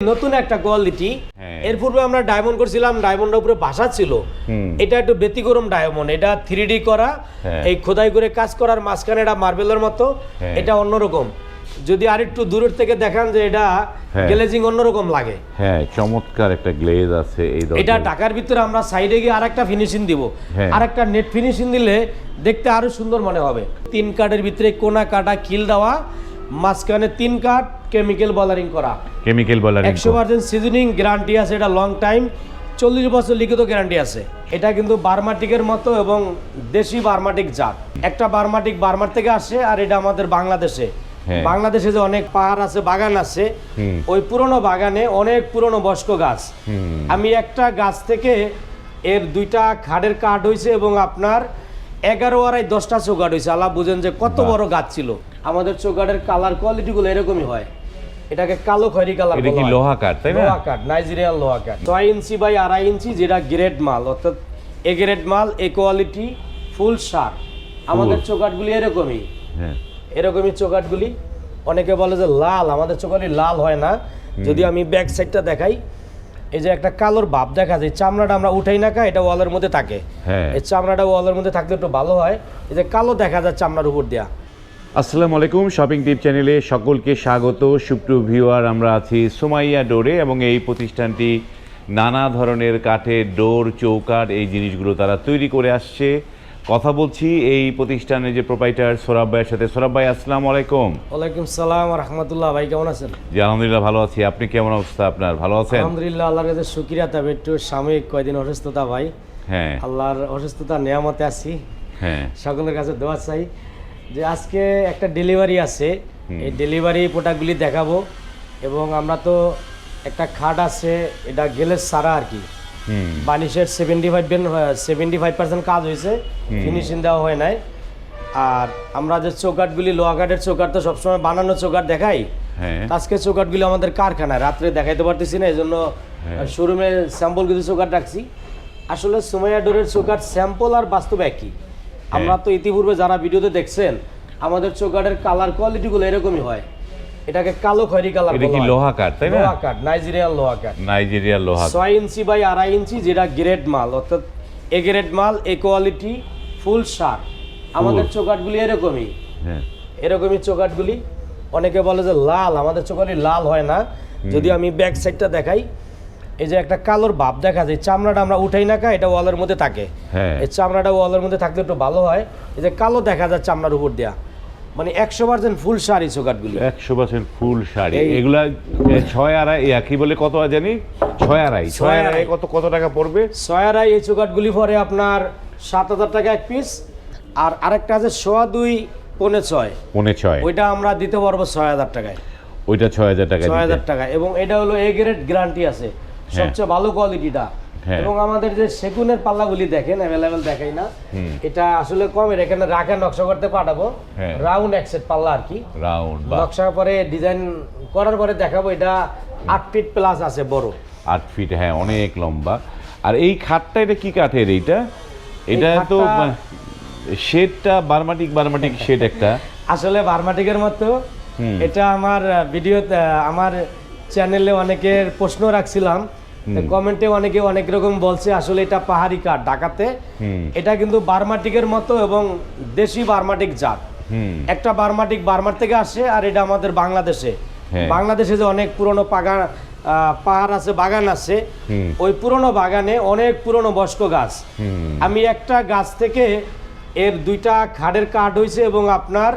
নতুন একটা কোয়ালিটি হ্যাঁ। এর পূর্বে আমরা ডায়মন্ড করছিলাম ডায়মন্ডের উপরে ভাষা ছিল এটা একটু ব্যতিক্রম ডায়মন্ড এটা থ্রি করা হ্যাঁ। এই খোদাই করে কাজ করার মাঝখানে এটা মার্বেলের মতো হ্যাঁ। এটা অন্যরকম যদি আরেকটু দূরের থেকে দেখান যে এটা। গ্লেজিং অন্যরকম লাগে হ্যাঁ চমৎকার একটা গ্লেজ আছে এই এটা। ঢাকার ভিতরে আমরা সাইডে গিয়ে আরেকটা ফিনিশিং দিব। আরেকটা নেট ফিনিশিং দিলে দেখতে আরও সুন্দর মনে হবে তিন কাঠের ভিতরে কোনা কাটা কিল দেওয়া মাঝখানে তিন কাঠ কেমিক্যাল বলারিং করা। কেমিক্যাল বলার একশো পার্সেন্ট সিজনিং গ্যারান্টি আছে এটা লং টাইম চল্লিশ বছর লিখিত গ্যারান্টি আছে। এটা কিন্তু বার্মাটিকের মতো এবং দেশি বার্মাটিক জাত। একটা বার্মাটিক বার্মার থেকে আসে আর এটা আমাদের বাংলাদেশে। হ্যাঁ। বাংলাদেশে যে অনেক পাহাড় আছে বাগান আছে ওই পুরনো বাগানে অনেক পুরনো বয়স্ক গাছ। আমি একটা গাছ থেকে এর দুইটা খাড়ের কাঠ হয়েছে এবং আপনার এগারো আড়াই দশটা চৌকাঠ হয়েছে। আল্লাহ বুঝেন যে কত বড় গাছ ছিল। আমাদের চৌকাঠের কালার কোয়ালিটিগুলো এরকমই হয়। এটাকে কালো খয়রি কালার এটা কি লোহা কাঠ তাই না? লোহা কাঠ নাইজেরিয়ান লোহা কাঠ। ছয় ইঞ্চি বাই আড়াই ইঞ্চি যেটা গ্রেড মাল অর্থাৎ এ গ্রেড মাল এ কোয়ালিটি ফুল সার। আমাদের চৌকাঠগুলি এরকমই। হ্যাঁ। এরকমই চৌকাঠগুলি অনেকে বলে যে লাল আমাদের চৌকাঠি লাল হয় না। যদি আমি ব্যাক সাইডটা দেখাই এই যে একটা কালোর ভাব দেখা যায় চামড়াটা আমরা উঠাই না খাই এটা ওয়ালের মধ্যে থাকে। হ্যাঁ। এই চামড়াটা ওয়ালের মধ্যে থাকলে একটু ভালো হয়। এই যে কালো দেখা যায় চামড়ার উপর দেয়া। আসসালামু আলাইকুম শপিং টিপ চ্যানেলে সকলকে স্বাগত। সুপ্রিয় ভিউয়ার আমরা আছি সোমাইয়া ডোরে এবং এই প্রতিষ্ঠানটি নানা ধরনের কাঠের ডোর চৌকাট এই জিনিসগুলো তারা তৈরি করে আসছে। কথা বলছি এই প্রতিষ্ঠানের যে প্রোপাইটার সোরাব ভাইয়ের সাথে। সোরাব ভাই আসসালামু আলাইকুম। ওয়ালাইকুম সালাম রহমতুল্লাহ ভাই কেমন আছেন? জি আলহামদুলিল্লাহ ভালো আছি। আপনি কেমন অবস্থা আপনার? ভালো আছেন? আলহামদুলিল্লাহ আল্লাহর কাছে শুক্রিয়া তবে একটু সাময়িক কয়দিন অসুস্থতা ভাই। হ্যাঁ। আল্লাহর অসুস্থতা নিয়ামতে আছি। হ্যাঁ। সকলের কাছে দোয়া চাই যে আজকে একটা ডেলিভারি আছে। এই ডেলিভারি প্রোডাক্টগুলি দেখাবো এবং আমরা তো একটা খাট আছে এটা গেলে সারা আর কি। বানিশের seventy five seventy five percent কাজ হয়েছে ফিনিশিং দেওয়া হয় নাই। আর আমরা যে চৌকাটগুলি লোহা কাঠের চৌকাট তো সবসময় বানানো চৌকাট দেখাই হ্যাঁ। আজকে চৌকাটগুলি আমাদের কারখানায় রাত্রে দেখাইতে পারতেছি না এই জন্য শোরুমে স্যাম্পল কিছু চৌকাট রাখছি। আসলে সুমাইয়া ডোরের চৌকাট স্যাম্পল আর বাস্তব একই। আমরা তো ইতিপূর্বে যারা ভিডিওতে দেখছেন আমাদের চৌকাটের কালার কোয়ালিটিগুলো এরকমই হয়। এটাকে কালো খয়রি কালার এটা কি লোহা কাঠ তাই না? লোহা কাঠ নাইজেরিয়ান লোহা কাঠ। নাইজেরিয়ার লোহা ছয় ইঞ্চি বাই আড়াই ইঞ্চি যেটা গ্রেড মাল অর্থাৎ এ গ্রেড মাল এ কোয়ালিটি ফুল সার। আমাদের চোকাটগুলি এরকমই। হ্যাঁ। এরকমই চোকাটগুলি। অনেকে বলে যে লাল আমাদের চৌকাটি লাল হয় না। যদি আমি ব্যাক সাইডটা দেখাই এই যে একটা কালোর ভাব দেখা যায় চামড়াটা আমরা উঠাই না কা এটা ওয়ালের মধ্যে থাকে। হ্যাঁ। এই চামড়াটা ওয়ালের মধ্যে থাকলে একটু ভালো হয়। এই যে কালো দেখা যায় চামড়ার উপর দেয়া। মানে একশো পার্সেন্ট ফুল শাড়ি চৌকাটগুলি একশো পার্সেন্ট ফুল শাড়ি। এগুলা ছয় আড়াই কি বলে কত জানি? ছয় আড়াই। ছয় আড়াই আড়াই। কত কত টাকা পড়বে? ছয়ারাই এই চৌকাটগুলি পরে আপনার সাত হাজার টাকা এক পিস আর আরেকটা আছে সোয়া দুই পৌনে ছয়। পনে ছয়। ওইটা আমরা দিতে পারব ছয় হাজার টাকায়। ওইটা ছয় হাজার টাকা ছয় হাজার টাকা এবং এটা হলো এ গ্রেড গ্যারান্টি আছে। সবচেয়ে ভালো কোয়ালিটিটা হ্যাঁ। এবং আমাদের যে সেগুনের পাল্লাগুলি দেখেন অ্যাভেলেবেল দেখাই না। এটা আসলে কমের এখানে রাখা নকশা করতে পাঠাবো। হ্যাঁ। রাউন্ড একসেট পাল্লা আর কি। রাউন্ড নকশা পরে ডিজাইন করার পরে দেখাবো এটা আট ফিট প্লাস আছে বড়। আট ফিট হ্যাঁ অনেক লম্বা। আর এই খাটটা এটা কি কাঠের এইটা? এটা তো শেডটা বারমাটিক বারমাটিক শেড একটা। আসলে বার্মাটিকের মতো। এটা আমার ভিডিও আমার চ্যানেলে অনেকের প্রশ্ন রাখছিলাম। কমেন্টে অনেকে অনেক রকম বলছে আসলে এটা পাহাড়ি কাঠ ঢাকাতে। এটা কিন্তু বার্মাটিকের মতো এবং দেশি বার্মাটিক জাত। একটা বার্মাটিক বার্মার থেকে আসে আর এটা আমাদের বাংলাদেশে। হ্যাঁ। বাংলাদেশে যে অনেক পুরনো পাগান পাহাড় আছে বাগান আছে ওই পুরনো বাগানে অনেক পুরনো বয়স্ক গাছ। আমি একটা গাছ থেকে এর দুইটা খাড়ের কাঠ হয়েছে এবং আপনার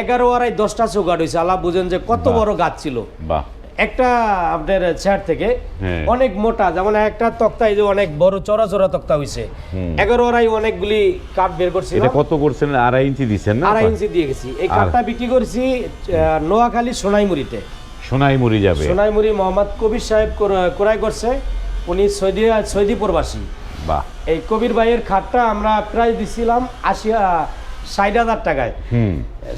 এগারো আড়াই দশটা চৌকাঠ হয়েছে আল্লাহ বুঝেন যে কত বড় গাছ ছিল। বাহ। একটা আপনার চেয়ার থেকে হ্যাঁ। অনেক মোটা যেমন একটা তক্তা এই যে অনেক বড় চড়া চড়া তক্তা হয়েছে এগারো আড়াই অনেকগুলি কাঠ বের করছি এটা কত করছেন? আড়াই ইঞ্চি দিচ্ছেন না? আড়াই ইঞ্চি দিয়ে গেছি। এই কাঠটা বিক্রি করছি নোয়াখালী সোনাইমুড়িতে। সোনাই মরি যাবে। সোনাইমুড়ি মোহাম্মদ কবির সাহেব ক্রয় করছে। উনি সৌদি সৌদি প্রবাসী বাহ। এই কবির ভাইয়ের খাটটা আমরা প্রায় দিছিলাম আশি ষাট হাজার টাকায়।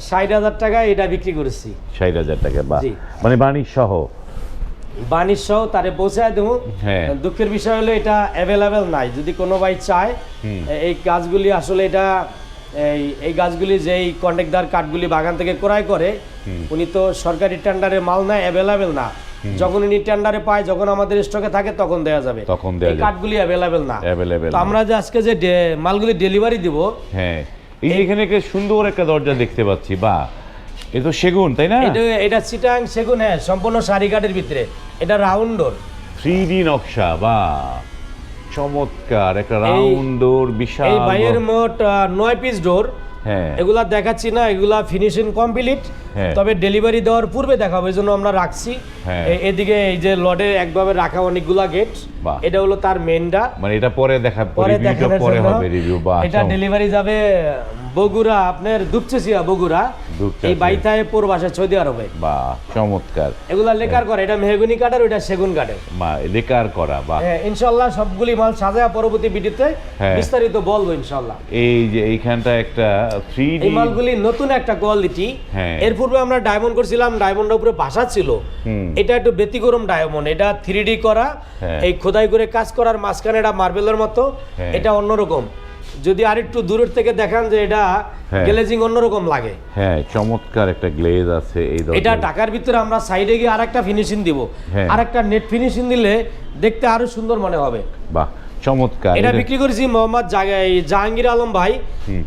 ষাট হাজার টাকায় এটা বিক্রি করেছি। ষাট হাজার টাকা মানে বাণিজ্য সহ বাণিজ্য সহ তারে পৌঁছায় দেবো। হ্যাঁ। দুঃখের বিষয় হলো এটা অ্যাভেলেবেল নাই। যদি কোনো ভাই চায় এই গাছগুলি আসলে এটা এই এই গাছগুলি যেই কন্ট্রাক্টদার কাঠগুলি বাগান থেকে ক্রয় করে উনি তো সরকারি টেন্ডারে মাল নেয় অ্যাভেলেবেল না। যখন উনি টেন্ডারে পায় যখন আমাদের স্টকে থাকে তখন দেওয়া যাবে। তখন দেয়া যাবে। কাঠগুলি অ্যাভেলেবেল না। অ্যাভেলেবেল তো আমরা যে আজকে যে মালগুলি ডেলিভারি দিব হ্যাঁ। এই যে এখানে একটা সুন্দর একটা দরজা দেখতে পাচ্ছি বা এ তো সেগুন তাই না? এটা এটা চিটাং সেগুন হ্যাঁ সম্পূর্ণ সারিঘাটের ভিতরে। এটা রাউন্ড ডোর। থ্রি ডি নকশা বা চমৎকার একটা রাউন্ড ডোর বিশাল এই বাইয়ের মোট নয় পিস ডোর। এগুলা দেখাচ্ছি না এগুলা ফিনিশিং কমপ্লিট হ্যাঁ। তবে ডেলিভারি দেওয়ার পূর্বে দেখাবো এই জন্য আমরা রাখছি। হ্যাঁ। এদিকে এই যে লডে একভাবে রাখা অনেকগুলা গেট এটা হলো তার মেনটা মানে এটা পরে দেখা পরে পরে হবে রিভিউ বা এটা ডেলিভারি যাবে বগুড়া আপনার দুপচেসিয়া বগুড়া। এই বাইথায় পূর্বাসে সৌদি আরবে। বা চমৎকার। এগুলা লেকার করে এটা মেহগুনি কাঠের ওইটা সেগুন কাঠের। মা লেকার করা বা হ্যাঁ ইনশাল্লাহ সবগুলি মাল সাজায় পরবর্তী ভিডিওতে হ্যাঁ। বিস্তারিত বলব ইনশাল্লাহ এই যে এইখানটা একটা থ্রি এই মালগুলি নতুন একটা কোয়ালিটি হ্যাঁ। এর পূর্বে আমরা ডায়মন্ড করছিলাম ডায়মন্ডের উপরে ভাষা ছিল এটা একটু ব্যতিক্রম ডায়মন্ড এটা থ্রি ডি করা হ্যাঁ। এই খোদাই করে কাজ করার মাঝখানে এটা মার্বেলের মতো হ্যাঁ। এটা অন্যরকম যদি আরেকটু দূরের থেকে দেখান যে এটা। গ্লেজিং অন্যরকম লাগে হ্যাঁ চমৎকার একটা গ্লেজ আছে এই এটা ঢাকার ভিতরে আমরা সাইডে গিয়ে আরেকটা ফিনিশিং দিব। আরেকটা নেট ফিনিশিং দিলে দেখতে আরও সুন্দর মনে হবে বাহ চমৎকার এটা বিক্রি করেছি মোহাম্মদ জাহাঙ্গীর আলম ভাই।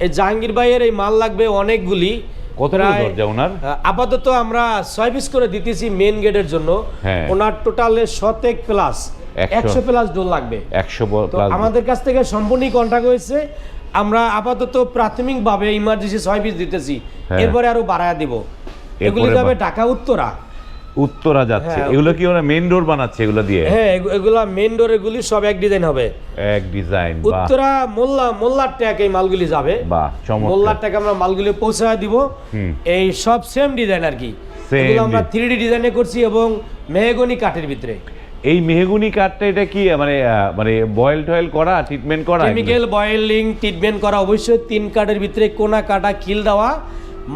এই জাহাঙ্গীর ভাইয়ের এই মাল লাগবে অনেকগুলি। আপাতত আমরা ছয় পিস করে দিতেছি মেন গেটের জন্য। হ্যাঁ। ওনার টোটালে শতেক প্লাস একশো। প্লাস ডোর লাগবে। একশো আমাদের কাছ থেকে সম্পূর্ণই কন্ট্যাক্ট হয়েছে। আমরা আপাতত প্রাথমিকভাবে ইমার্জেন্সি ছয় পিস দিতেছি। হ্যাঁ। এরপরে আরও বাড়ায় দিব। এগুলি যাবে ঢাকা উত্তরা উত্তরা যাচ্ছে। হ্যাঁ, এগুলো কি ওরা মেন ডোর বানাচ্ছে এগুলো দিয়ে? হ্যাঁ এগু- এগুলা মেন ডোর এগুলি সব এক ডিজাইন হবে। এক ডিজাইন উত্তরা মোল্লা মোল্লার ট্যাগ এই মালগুলি যাবে। বাহ চমৎকার। মোল্লার ট্যাগ আমরা মালগুলি পৌঁছায় দিব। এই সব সেম ডিজাইন আর কি। এগুলো আমরা di- থ্রি ডি ডিজাইনে করছি এবং মেহগনি কাঠের ভিতরে। এই মেহগুনি কাঠটা এটা কি মানে মানে বয়েল টয়েল করা ট্রিটমেন্ট করা? কেমিক্যাল বয়েলিং ট্রিটমেন্ট করা। অবশ্যই তিন কাঠের ভিতরে কোনা কাটা কিল দেওয়া।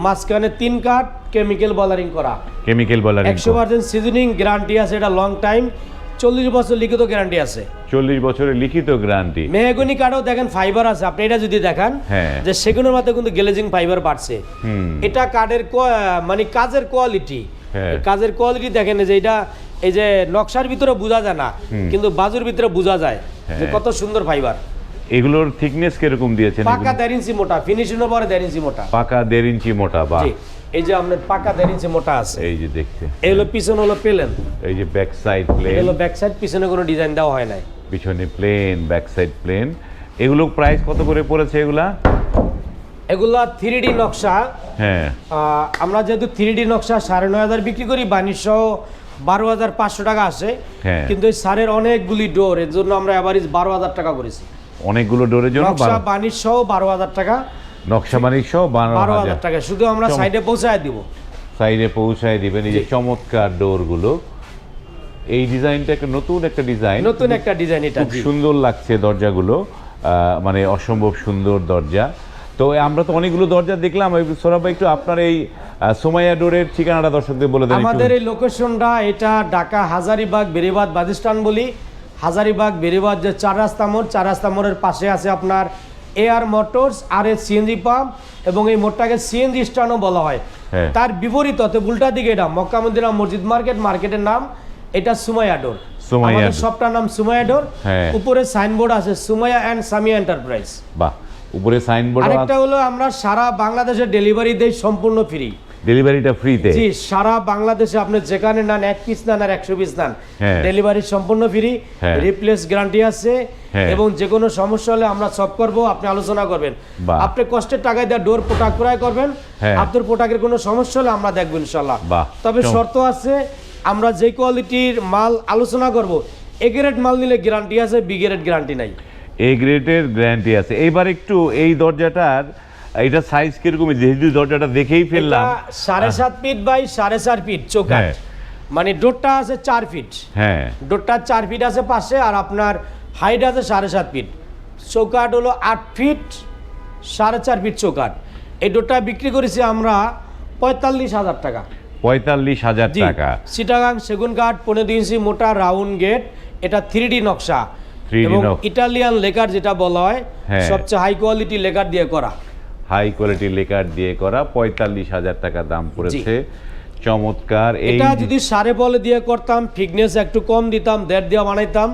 মাঝখানে তিন কাঠ কেমিক্যাল বলারিং করা। কেমিক্যাল বলার একশো পার্সেন্ট সিজনিং গ্যারান্টি আছে এটা লং টাইম চল্লিশ বছর লিখিত গ্যারান্টি আছে। চল্লিশ বছরের লিখিত গ্যারান্টি মেহগনি কাঠও দেখেন ফাইবার আছে আপনি এটা যদি দেখান হ্যাঁ। যে সেগুনের মধ্যে কিন্তু গ্লেজিং ফাইবার বাড়ছে। এটা কাঠের মানে কাজের কোয়ালিটি হ্যাঁ। কাজের কোয়ালিটি দেখেন যে এটা এই যে নকশার ভিতরে বোঝা যায় না কিন্তু বাজুর ভিতরে বোঝা যায় যে হ্যাঁ। কত সুন্দর ফাইবার এগুলোর থিকনেস কীরকম দিয়েছেন পাকা দেড় ইঞ্চি মোটা ফিনিশিংয়ের পরে দেড় ইঞ্চি মোটা। পাকা দেড় ইঞ্চি মোটা বা এই যে আপনার পাকা দেড় ইঞ্চি মোটা আছে। এই যে দেখতে। এই হলো পিছনে হলো প্লেন এই যে ব্যাক সাইড প্লেন হলো ব্যাক সাইড পিছনে কোনো ডিজাইন দেওয়া হয় নাই। পিছনে প্লেন ব্যাক সাইড প্লেন এগুলো প্রাইস কত করে পড়েছে এগুলা? এগুলা থ্রি ডি নকশা। হ্যাঁ। আমরা যেহেতু থ্রি ডি নকশা সাড়ে নয় হাজার বিক্রি করি বাণিজ্য সহ বারো হাজার পাঁচশো টাকা আসে হ্যাঁ। কিন্তু এই সারের অনেকগুলি ডোর এর জন্য আমরা অ্যাভারেজ বারো হাজার টাকা করেছি। অনেকগুলো ডোরের জন্য নকশা বাণিজ্য সহ বারো হাজার টাকা। নকশা সহ বারো হাজার টাকা। শুধু আমরা সাইডে পৌঁছায় দিব। সাইডে পৌঁছায় দিবেন। এই যে চমৎকার ডোরগুলো। এই ডিজাইনটা একটা নতুন একটা ডিজাইন। নতুন একটা ডিজাইন এটা খুব সুন্দর লাগছে দরজাগুলো। মানে অসম্ভব সুন্দর দরজা। তো আমরা তো অনেকগুলো দরজা দেখলাম। সৌরভ একটু আপনার এই সোমাইয়া ডোরের ঠিকানাটা দর্শকদের বলে দেন আমাদের এই লোকেশনটা এটা ঢাকা হাজারিবাগ বেরিবাদ বাদিস্তান বলি। হাজারিবাগ বেরিবাদ যে চার রাস্তা মোড় চার রাস্তা মোড়ের পাশে আছে আপনার air motors R S CNG pump এবং এই মোড়টাকে সিএনজি স্ট্যান্ডও বলা হয় হ্যাঁ। তার বিপরীত অর্থাৎ উল্টা দিকে এটা মক্কা মদিনা মসজিদ মার্কেট মার্কেটের নাম এটা সুমাইয়া ডোর আমাদের ডোর। নাম সুমাইয়া ডোর হ্যাঁ। উপরে সাইনবোর্ড আছে সুমাইয়া অ্যান্ড সামিয়া এন্টারপ্রাইজ বাহ উপরে সাইনবোর্ড আরেকটা হলো আমরা সারা বাংলাদেশে ডেলিভারি দেই সম্পূর্ণ ফ্রি ডেলিভারিটা ফ্রিতে জি সারা বাংলাদেশে আপনি যেখানে নেন এক পিস নেন আর একশো পিস নেন হ্যাঁ। ডেলিভারি সম্পূর্ণ ফ্রি হ্যাঁ। রিপ্লেস গ্যারান্টি আছে হ্যাঁ। এবং যে কোনো সমস্যা হলে আমরা সব করব আপনি আলোচনা করবেন। আপনি কষ্টের টাকায় দেওয়া ডোর প্রোডাক্ট ক্রয় করবেন হ্যাঁ। আপনার প্রোডাক্টের কোনো সমস্যা হলে আমরা দেখব ইনশাল্লাহ তবে শর্ত আছে আমরা যে কোয়ালিটির মাল আলোচনা করব এ গ্রেড মাল নিলে গ্যারান্টি আছে বি গ্রেড গ্যারান্টি নাই এ গ্রেডের গ্যারান্টি আছে এইবার একটু এই দরজাটার এটা সাইজ কীরকম? যেহেতু দরজাটা দেখেই ফেললাম। সাড়ে সাত ফিট বাই সাড়ে চার ফিট চৌকাঠ। হ্যাঁ। মানে ডোরটা আছে চার ফিট হ্যাঁ। ডোরটা চার ফিট আছে পাশে আর আপনার হাইট আছে সাড়ে সাত ফিট চৌকাট হলো আট ফিট সাড়ে চার ফিট চৌকাট এই ডোরটা বিক্রি করেছি আমরা পঁয়তাল্লিশ হাজার টাকা। পঁয়তাল্লিশ হাজার টাকা। সিটাগাং সেগুন কাঠ পনেরো ইঞ্চি মোটা রাউন্ড গেট। এটা থ্রি ডি নকশা। এবং ইটালিয়ান লেকার যেটা বলা হয় হ্যাঁ। সবচেয়ে হাই কোয়ালিটি লেকার দিয়ে করা। হাই কোয়ালিটি লেকার দিয়ে করা পঁয়তাল্লিশ হাজার টাকা দাম পড়েছে। চমৎকার এটা যদি সারে বলে দিয়ে করতাম ফিটনেস একটু কম দিতাম দেড় দিয়ে বানাইতাম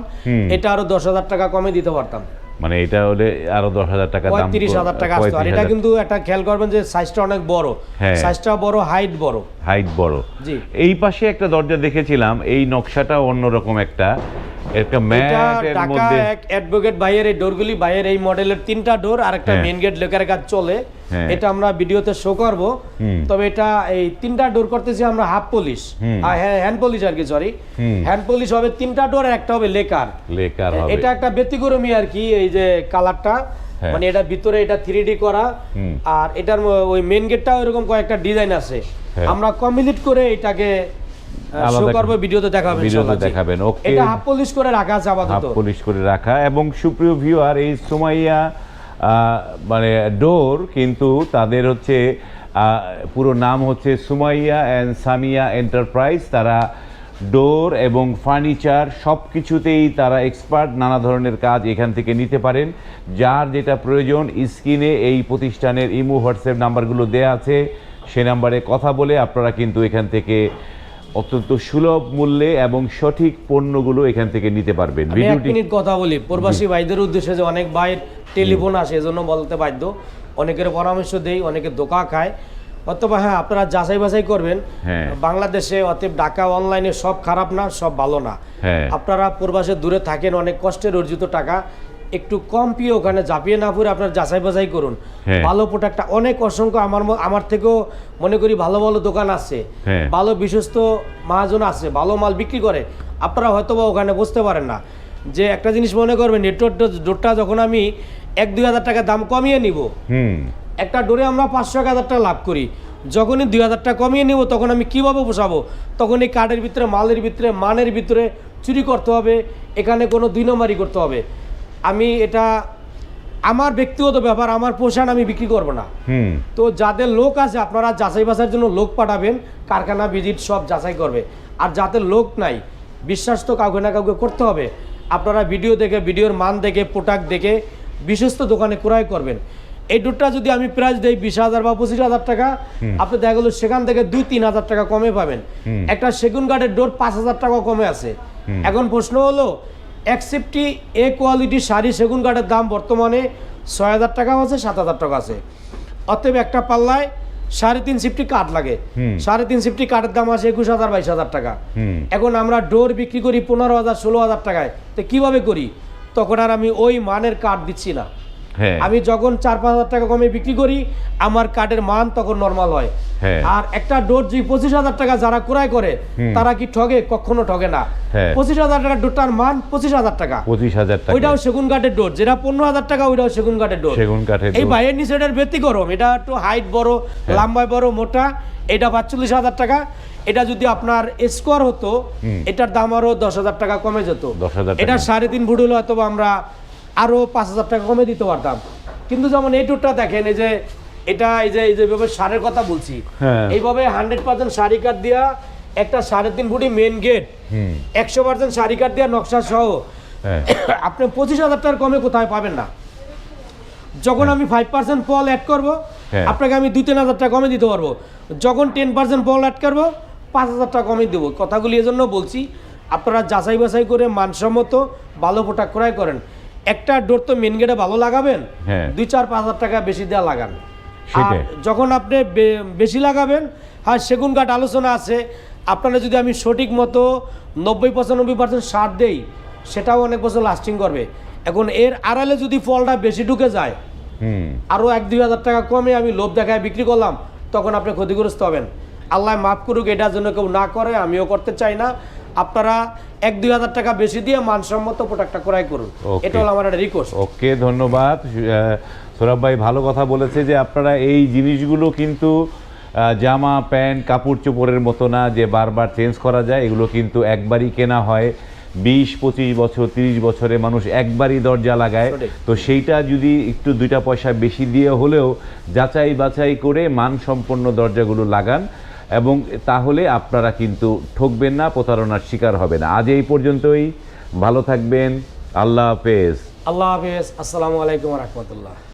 এটা আরও দশ হাজার টাকা কমে দিতে পারতাম। মানে এটা হলে আরও দশ হাজার টাকা দাম পঁয়ত্রিশ হাজার টাকা আসতো। আর এটা কিন্তু একটা খেয়াল করবেন যে সাইজটা অনেক বড়। হ্যাঁ। সাইজটা বড় হাইট বড়। হাইট বড়। জি। এই পাশে একটা দরজা দেখেছিলাম এই নকশাটা অন্যরকম একটা। একটা ঢাকা মধ্যে এক অ্যাডভোকেট ভাইয়ের এই ডোরগুলি ভাইয়ের এই মডেলের তিনটা ডোর আর একটা। মেন গেট লেকার কাজ চলে হ্যাঁ। এটা আমরা ভিডিওতে শো করব তবে এটা এই তিনটা ডোর করতেছি আমরা হাফ পলিশ। হ্যান্ড পলিশ আর কি সরি। হ্যান্ড পলিশ হবে তিনটা ডোর আর একটা হবে লেকার লেকার হবে এটা একটা ব্যতিক্রমী আর কি এই যে কালারটা হ্যাঁ। মানে এটা ভিতরে এটা থ্রি করা। আর এটার ওই মেন গেটটা ওইরকম কয়েকটা ডিজাইন আছে হ্যাঁ। আমরা কমপ্লিট করে এটাকে করব ভিডিওতে দেখাবেন ভিডিওতে ইনশাআল্লাহ, জি। দেখাবেন, okay। এটা হাফ পলিশ করে রাখা আছে হাফ আপাতত পলিশ করে রাখা। এবং সুপ্রিয় ভিউয়ার এই সুমাইয়া মানে ডোর কিন্তু তাদের হচ্ছে পুরো নাম হচ্ছে সুমাইয়া অ্যান্ড সামিয়া এন্টারপ্রাইজ তারা ডোর এবং ফার্নিচার সব কিছুতেই তারা এক্সপার্ট নানা ধরনের কাজ এখান থেকে নিতে পারেন। যার যেটা প্রয়োজন স্ক্রিনে এই প্রতিষ্ঠানের ইমো হোয়াটসঅ্যাপ নাম্বারগুলো দেয়া আছে। সে নাম্বারে কথা বলে আপনারা কিন্তু এখান থেকে অত্যন্ত সুলভ মূল্যে এবং সঠিক পণ্যগুলো এখান থেকে নিতে পারবেন। ভিডিওটি মিনিট কথা বলি। প্রবাসী ভাইদের উদ্দেশ্যে যে অনেক ভাইয়ের টেলিফোন আসে এজন্য বলতে বাধ্য। অনেকের পরামর্শ দেই অনেকে দোকা খায়। অথবা হ্যাঁ আপনারা যাচাই বাছাই করবেন। হ্যাঁ। বাংলাদেশে অতএব ঢাকা অনলাইনে সব খারাপ না সব ভালো না। হ্যাঁ। আপনারা প্রবাসে দূরে থাকেন অনেক কষ্টের অর্জিত টাকা। একটু কম পিয়ে ওখানে ঝাঁপিয়ে না পড়ে আপনার যাচাই বাছাই করুন। হ্যাঁ। ভালো প্রোডাক্টটা অনেক অসংখ্য আমার আমার থেকেও মনে করি ভালো ভালো দোকান আছে। হ্যাঁ। ভালো বিশ্বস্ত মহাজন আছে ভালো মাল বিক্রি করে। আপনারা হয়তো বা ওখানে বুঝতে পারেন না। যে একটা জিনিস মনে করবেন নেটওয়ার্ক ডোরটা যখন আমি এক দুই হাজার টাকা দাম কমিয়ে নিব হুম। একটা ডোরে আমরা পাঁচশো এক হাজার টাকা লাভ করি। যখনই দুই হাজার টাকা কমিয়ে নেব তখন আমি কীভাবে পোষাবো তখন এই কার্ডের ভিতরে মালের ভিতরে মানের ভিতরে চুরি করতে হবে। এখানে কোনো দুই নম্বরই করতে হবে। আমি এটা আমার ব্যক্তিগত ব্যাপার আমার পোষান আমি বিক্রি করব না। তো যাদের লোক আছে আপনারা যাচাই বাছাইয়ের জন্য লোক পাঠাবেন কারখানা ভিজিট সব যাচাই করবে। আর যাদের লোক নাই বিশ্বাস তো কাউকে না কাউকে করতে হবে। আপনারা ভিডিও দেখে ভিডিওর মান দেখে প্রোডাক্ট দেখে বিশ্বস্ত দোকানে ক্রয় করবেন। এই দুধটা যদি আমি প্রাইস দেই বিশ হাজার বা পঁচিশ হাজার টাকা আপনি দেখা গেলো সেখান থেকে দুই তিন হাজার টাকা কমে পাবেন। একটা সেগুন কাঠের ডোর পাঁচ হাজার টাকা কমে আছে। এখন প্রশ্ন হলো একসেপ্টি এ কোয়ালিটি শাড়ি সেগুন কাঠের দাম বর্তমানে ছয় হাজার টাকাও আছে সাত হাজার টাকা আছে। অতএব একটা পাল্লায় সাড়ে তিন সিফটি কাঠ লাগে। সাড়ে তিন সিফটি কাঠের দাম আছে একুশ হাজার বাইশ হাজার টাকা। এখন আমরা ডোর বিক্রি করি পনেরো হাজার ষোলো হাজার টাকায়। তো কীভাবে করি? তখন আর আমি ওই মানের কাঠ দিচ্ছি না। আমি যখন চার পাঁচ হাজার টাকা কমে বিক্রি করি আমার কাঠের মান তখন নর্মাল হয়। হ্যাঁ। আর একটা ডোর যে পঁচিশ হাজার টাকা যারা ক্রয় করে তারা কি ঠগে? কখনো ঠগে না। হ্যাঁ। পঁচিশ হাজার টাকার ডোরটার মান পঁচিশ হাজার টাকা। পঁচিশ হাজার টাকা। ওইটাও সেগুন কাঠের ডোর যেটা পনেরো হাজার টাকা ওইটাও সেগুন কাঠের ডোর সেগুন কাঠের এই। বাইরের নিচে এটার ব্যতিক্রম। এটা একটু হাইট বড় লম্বায় বড় মোটা। এটা পাঁচচল্লিশ হাজার টাকা। এটা যদি আপনার স্কোয়ার হতো এটার দাম আরও দশ হাজার টাকা কমে যেত। এটা সাড়ে তিন ফুট হলে হয়তো আমরা আরও পাঁচ হাজার টাকা কমে দিতে পারতাম। কিন্তু যেমন এই টুরটা দেখেন এই যে এটা এই যে এই যে ভাবে সারের কথা বলছি হ্যাঁ। এইভাবে হান্ড্রেড পার্সেন্ট শাড়ি কাঠ দিয়া একটা সাড়ে তিন ফুটি মেন গেট একশো পার্সেন্ট সারি কাঠ দিয়া নকশা সহ হ্যাঁ। আপনি পঁচিশ হাজার টাকার কমে কোথায় পাবেন না। যখন আমি ফাইভ পার্সেন্ট ফল অ্যাড করব হ্যাঁ। আপনাকে আমি দুই তিন হাজার টাকা কমে দিতে পারব। যখন টেন পার্সেন্ট ফল অ্যাড করব পাঁচ হাজার টাকা কমে দেবো। কথাগুলি এজন্য বলছি আপনারা যাচাই বাছাই করে মানসম্মত ভালো প্রোডাক্ট ক্রয় করেন। একটা ডোর তো মেন গেটে ভালো লাগাবেন হ্যাঁ। দুই চার পাঁচ হাজার টাকা বেশি দেওয়া লাগান। আর যখন আপনি বেশি লাগাবেন হ্যাঁ সেগুন কাঠ আলোচনা আছে আপনারা যদি আমি সঠিক মতো নব্বই পঁচানব্বই পার্সেন্ট সার দেই সেটাও অনেক বছর লাস্টিং করবে। এখন এর আড়ালে যদি ফলটা বেশি ঢুকে যায় আরও এক দুই হাজার টাকা কমে আমি লোভ দেখায় বিক্রি করলাম তখন আপনি ক্ষতিগ্রস্ত হবেন। আল্লাহ মাফ করুক এটার জন্য কেউ না করে আমিও করতে চাই না। আপনারা এক দুই হাজার টাকা বেশি দিয়ে মানসম্মত প্রোডাক্টটা ক্রয় করুন. এটা হলো আমার একটা রিকোয়েস্ট ওকে ধন্যবাদ। সৌরভ ভাই ভালো কথা বলেছে যে আপনারা এই জিনিসগুলো কিন্তু জামা প্যান্ট কাপড় চোপড়ের মতো না যে বারবার চেঞ্জ করা যায় এগুলো কিন্তু একবারই কেনা হয়। বিশ পঁচিশ বছর তিরিশ বছরে মানুষ একবারই দরজা লাগায়। তো সেইটা যদি একটু দুইটা পয়সা বেশি দিয়ে হলেও যাচাই বাছাই করে মানসম্পন্ন দরজাগুলো লাগান। এবং তাহলে আপনারা কিন্তু ঠকবেন না, প্রতারণার শিকার হবে না। আজ এই পর্যন্তই। ভালো থাকবেন। আল্লাহ হাফেজ। আল্লাহ হাফেজ। আসসালামু আলাইকুম রহমতুল্লাহ।